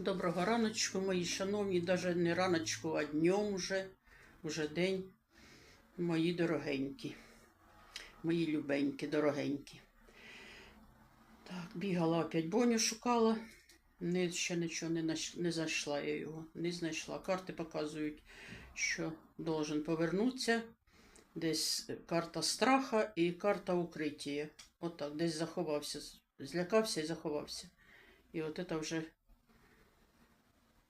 Доброго раночку, мої шановні, навіть не раночку, а днем вже, вже день, мої дорогенькі, мої любенькі, дорогенькі. Так, бігала опять Боню шукала, не, ще нічого не, не знайшла я його, не знайшла. Карти показують, що должен повернутися. Десь карта страха і карта укриття. Отак, десь заховався, злякався і заховався. І от це вже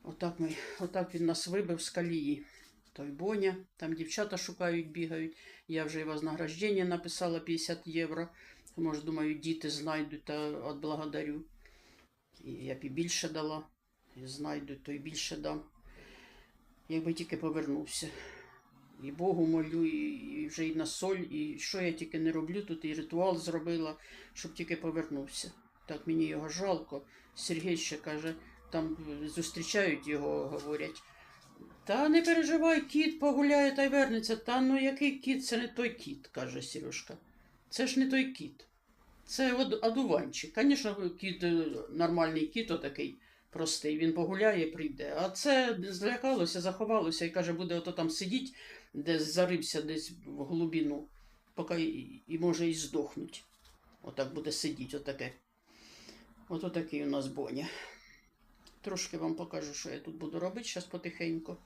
Отак, ми, отак він нас вибив з колії. Той Боня, там дівчата шукають, бігають. Я вже і вознаграждення написала 50 євро. Може, думаю, діти знайдуть та отблагодарю. І я б і більше дала. І знайдуть, то й більше дам. Якби тільки повернувся. І Богу молю, і вже і на соль, і що я тільки не роблю, тут і ритуал зробила, щоб тільки повернувся. Так мені його жалко. Сергій ще каже, там зустрічають його, говорять. Та не переживай, кіт погуляє та й вернеться. Та ну який кіт, це не той кіт, каже Сережка. Це ж не той кіт. Це од- одуванчик. Звісно, кіт, е, нормальний кіт отакий простий. Він погуляє, прийде. А це злякалося, заховалося і каже, буде ото там сидіть, десь зарився десь в глибину, поки і, і може і здохнуть. Отак буде сидіти, отаке. Ото такий у нас Боня. Трошки вам покажу, що я тут буду робити зараз потихеньку.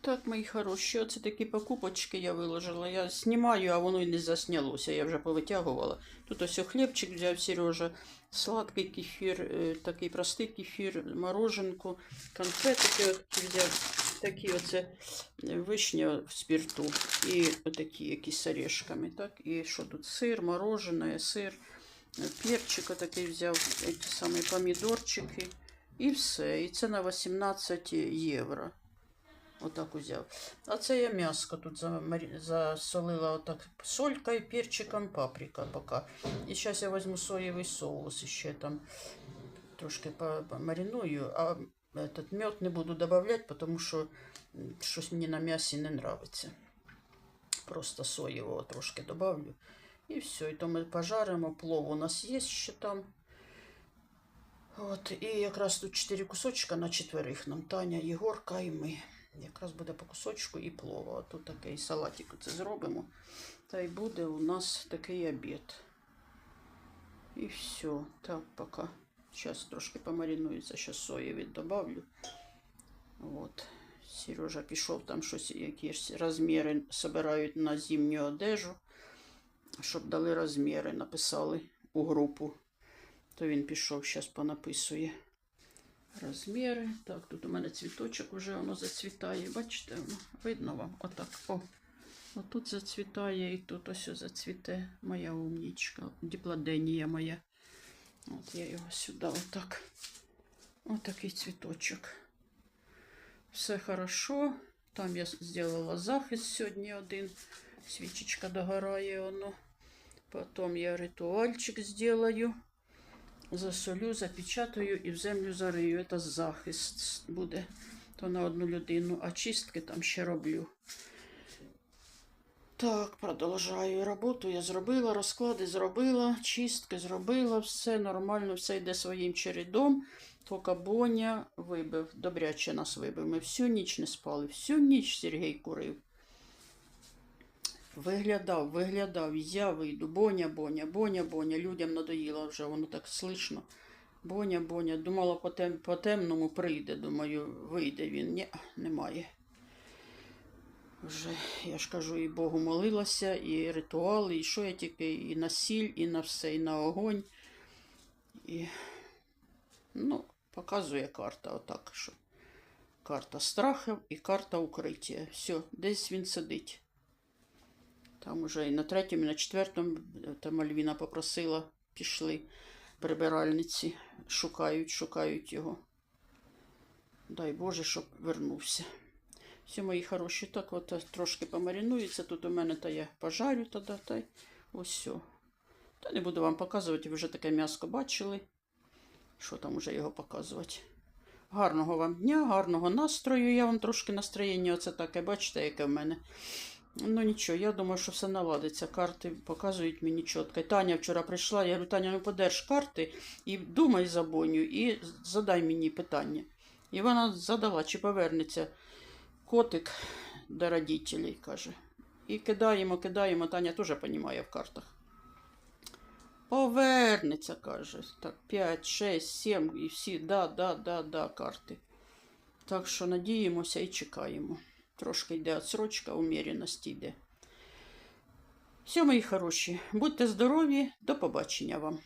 Так, мої хороші, оце такі покупочки я виложила. Я знімаю, а воно і не заснялося. Я вже повитягувала. Тут ось хлібчик взяв Сережа, сладкий кефір, е, такий простий кефір, мороженку, конфетики взяв. Такі оце е, вишня в спирту і отакі якісь з орешками. Так? І що тут? Сир, мороженое, сир, е, перчик отакий взяв, ті самі помідорчики. І все. І це на 18 євро. Отак узяв. А це я м'яско тут замарі- засолила отак солькою, перчиком, паприка поки. І зараз я візьму соєвий соус ще там трошки по- помариную, а этот мед не буду додавати, тому що м, щось мені на м'ясі не нравиться. Просто соєвого трошки добавлю. І все, і то ми пожаримо. Плов у нас є ще там. От, і якраз тут 4 кусочка на четверих нам Таня, Єгорка і ми. Якраз буде по кусочку і плова. А тут такий салатик це зробимо. Та й буде у нас такий обід. І все. Так, поки. Зараз трошки помаринується, ще соєві добавлю. От. Сережа пішов там щось, якісь розміри збирають на зимню одежу, щоб дали розміри, написали у групу. То він пішов, зараз понаписує розміри. Так, тут у мене цвіточок вже воно зацвітає. Бачите, видно вам? Отак. О. Отут зацвітає і тут ось зацвіте моя умнічка. Діпладенія моя. От я його сюди отак. Отакий цвіточок. Все хорошо. Там я зробила захист сьогодні один. Свічечка догорає воно. Потім я ритуальчик зроблю. Засолю, запечатаю і в землю зарию. Це захист буде. То на одну людину, а чистки там ще роблю. Так, продовжую роботу. Я зробила, розклади зробила, чистки зробила, все нормально, все йде своїм чередом. Тільки Боня вибив, добряче нас вибив. Ми всю ніч не спали, всю ніч Сергій курив. Виглядав, виглядав, я вийду. Боня, Боня, Боня, Боня. Людям надоїло вже, воно так слышно. Боня, Боня. Думала, по, тем, по темному прийде. Думаю, вийде він. Ні, немає. Вже, я ж кажу, і Богу молилася, і ритуали, і що я тільки, і на сіль, і на все, і на огонь. І, ну, показує карта отак, що карта страхів і карта укриття. Все, десь він сидить. Там уже і на третьому, і на четвертому там Альвіна попросила, пішли прибиральниці, шукають, шукають його. Дай Боже, щоб вернувся. Всі мої хороші, так от е, трошки помаринується. Тут у мене та я пожарю тоді, та й ось все. Та не буду вам показувати, ви вже таке м'яско бачили. Що там уже його показувати? Гарного вам дня, гарного настрою. Я вам трошки настроєння оце таке, бачите, яке в мене. Ну нічого, я думаю, що все наладиться. Карти показують мені чітко. Таня вчора прийшла, я говорю, Таня, ну подерж карти і думай за Боню, і задай мені питання. І вона задала, чи повернеться котик до родителей, каже. І кидаємо, кидаємо, Таня теж розуміє в картах. Повернеться, каже. Так, 5, 6, 7 і всі, да, да, да, да, карти. Так що надіємося і чекаємо. Трошки йде отсрочка, уміряності йде. Все, мої хороші, будьте здорові, до побачення вам.